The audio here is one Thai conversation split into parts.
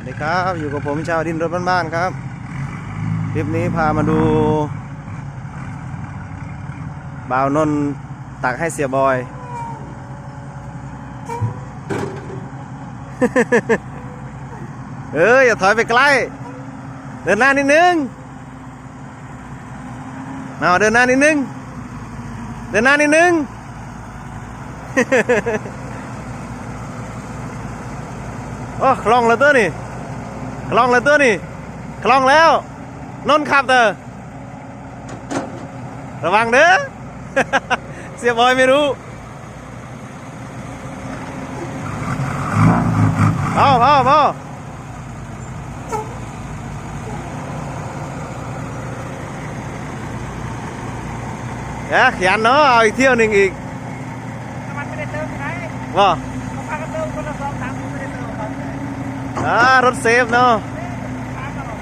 สวัสดีครับอยู่กับผมชาวดินรถบ้านๆครับ คลิปนี้พามาดูบ่าวนน์ตักให้เสียบอย เอออย่าถอยไปใกล้ เดินหน้านิดนึงเอาเดินหน้านิดนึง เดินหน้านิดนึงโอ้คล่องแล้วตัวนี่ คล่องแล้วตัวนี่คล่องแล้ว นนท์ขับเตอระวังเด้อ เสียบอยไม่รู้พ่อพ่อพ่อเอ๊ะขยันเนาะ เอาอีกเที่ยวหนึ่งอีกน้ำมันไม่ได้เติมที่ไหนว่า อ่ารถเซฟเนาะพากันหรอก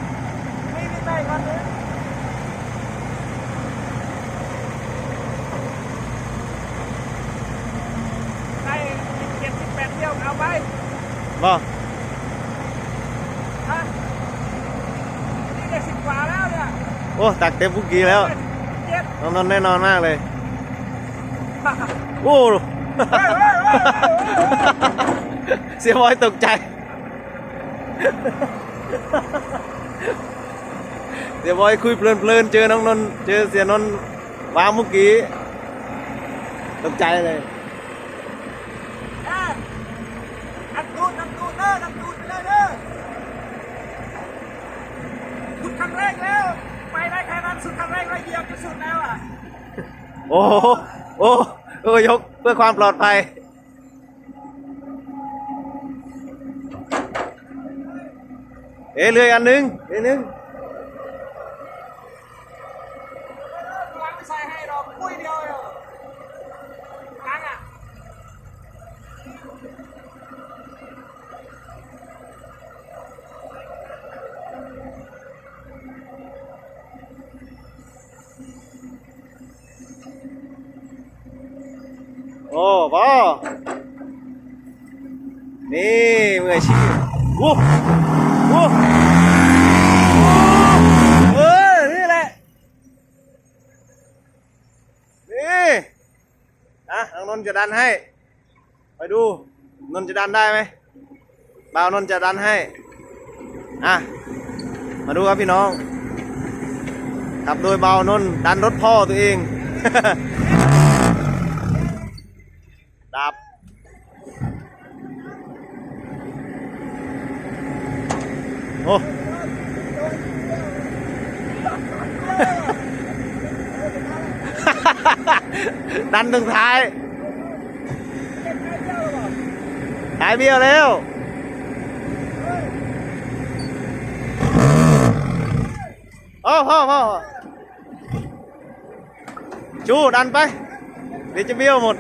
ไม่ได้ไปก่อนเลยได้เจ็ดสิบแปดเที่ยวเอาไปบ่ฮะนี่ได้สิบกว่าแล้วเนี่ย โอ้ ตักเต็มพุกกี้แล้วเจ็ดนนท์แน่นอนมากเลย โอ้ เสียบอยตกใจ เสียบอยคุยเพลินๆเจอน้องนนท์เจอเสียนนท์วางเมื่อกี้ตกใจเลยอะอัดตูดอัดตูดเด้ออัดตูดไปเลยเด้อสุดครั้งแรกแล้ว ไปได้แค่นั้นสุดครั้งแรกแล้วเหยียบจะสุดแล้วอะ โอ้โหโอ้โอ้ยกเพื่อความปลอดภัย เอ๊ะเรืออกอันหนึงเรืออกอันหนึงวางไม่ใส่ให้หรอกปุ้ยเดียวเดียวตังค์อะโอ้พ่อนี่มืออาชีพ วู้วู้เออ นี่แหละ นี่อะทางนนจะดันให้ ไปดู นนจะดันได้ไหมบ่าวนนจะดันให้ อะ มาดูครับพี่น้อง ขับโดยเบานนดันรถพ่อตัวเอง ดับ โอ้ดันตรงท้ายท้ายเบี้ยวแล้ว โอ้พ่อพ่อชูดันไป เดี๋ยวจะเบี้ยวหมด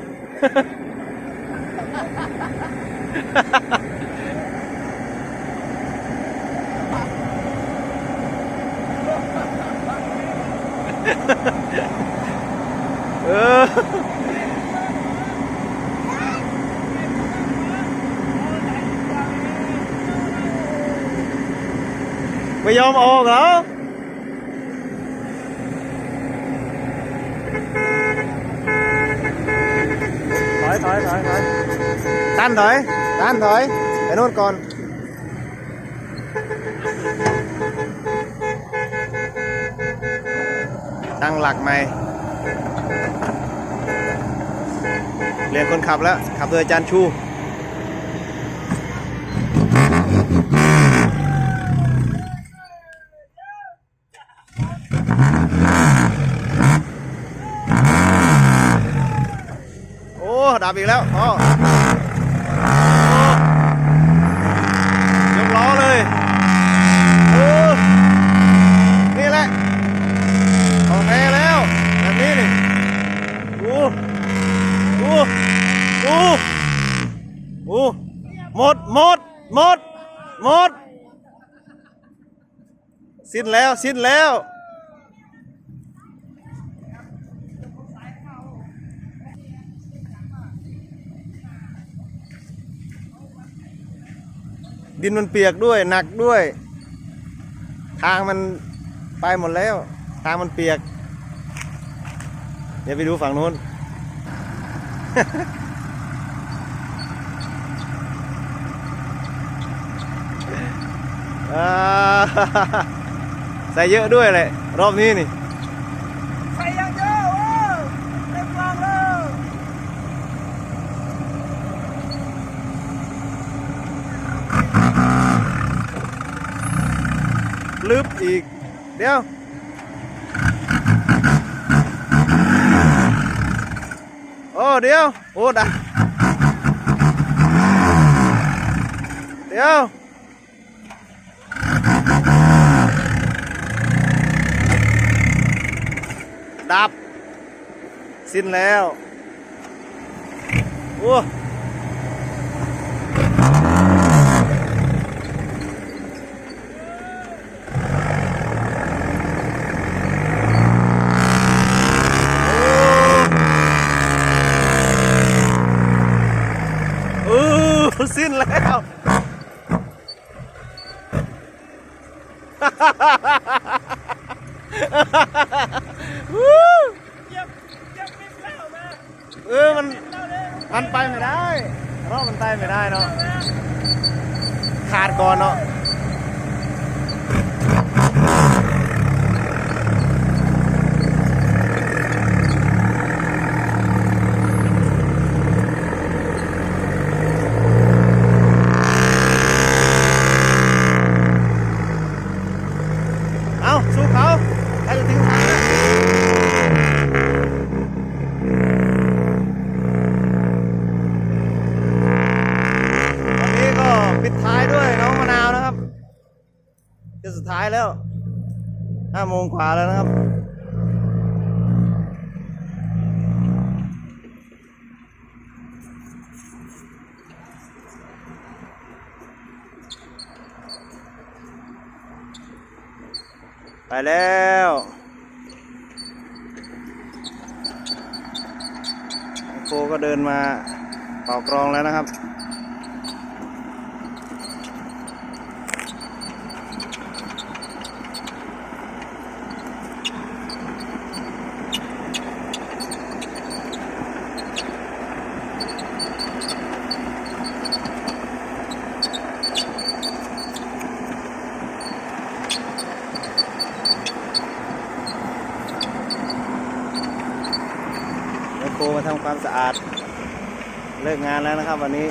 เออ ไม่ยอมออกเหรอถอยถอยถอยถอยตันถอยตันถอยไปโน่นก่อนตั้งหลักใหม่เรียนคนขับแล้ว ขับโดยอาจารย์ชู โอ้ ดับอีกแล้วพ่อยกล้อเลยเออนี่แหละโอเคแล้วแบบนี้นี่ดูดูดูดูหมดหมดหมดหมด สิ้นแล้วสิ้นแล้ว ดินมันเปียกด้วยหนักด้วย ทางมันไปหมดแล้ว ทางมันเปียก เดี๋ยวไปดูฝั่งนู้น ใส่เยอะด้วยเลยรอบนี้นี่ ใส่อยังเยอะโอ้เต็มกลางเลย ลึบ อีก เดี๋ยว โอ้ เดี๋ยว โอ้ดันเดี๋ยว ดับ สิ้นแล้ว โอ้เออ สิ้นแล้ววู้เจ็บเจ็บนิดแล้วนะเออมันแล้วเลยมันไปไม่ได้รอบมันไปไม่ได้เนาะขาดก่อนเนาะเอาสู้เขาใครจะทิ้งทางนะ วันนี้ก็ ปิดท้ายด้วยน้องมะนาวนะครับจะสุดท้ายแล้วห้าโมงกว่าแล้วนะครับไปแล้ว โคก็เดินมาเป่ากรองแล้วนะครับ แมคโครมา ทำความสะอาด เลิกงานแล้วนะครับวันนี้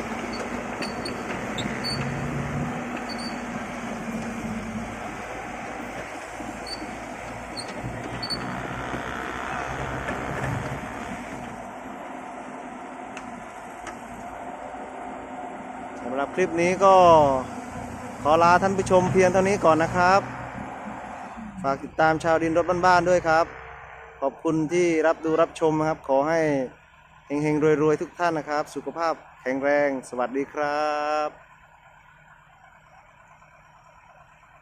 สำหรับคลิปนี้ก็ขอลาท่านผู้ชมเพียงเท่านี้ก่อนนะครับ ฝากติดตามชาวดินรถบ้านๆด้วยครับ ขอบคุณที่รับดูรับชมครับ ขอให้ เฮงๆรวยๆทุกท่านนะครับ สุขภาพแข็งแรง สวัสดีครับ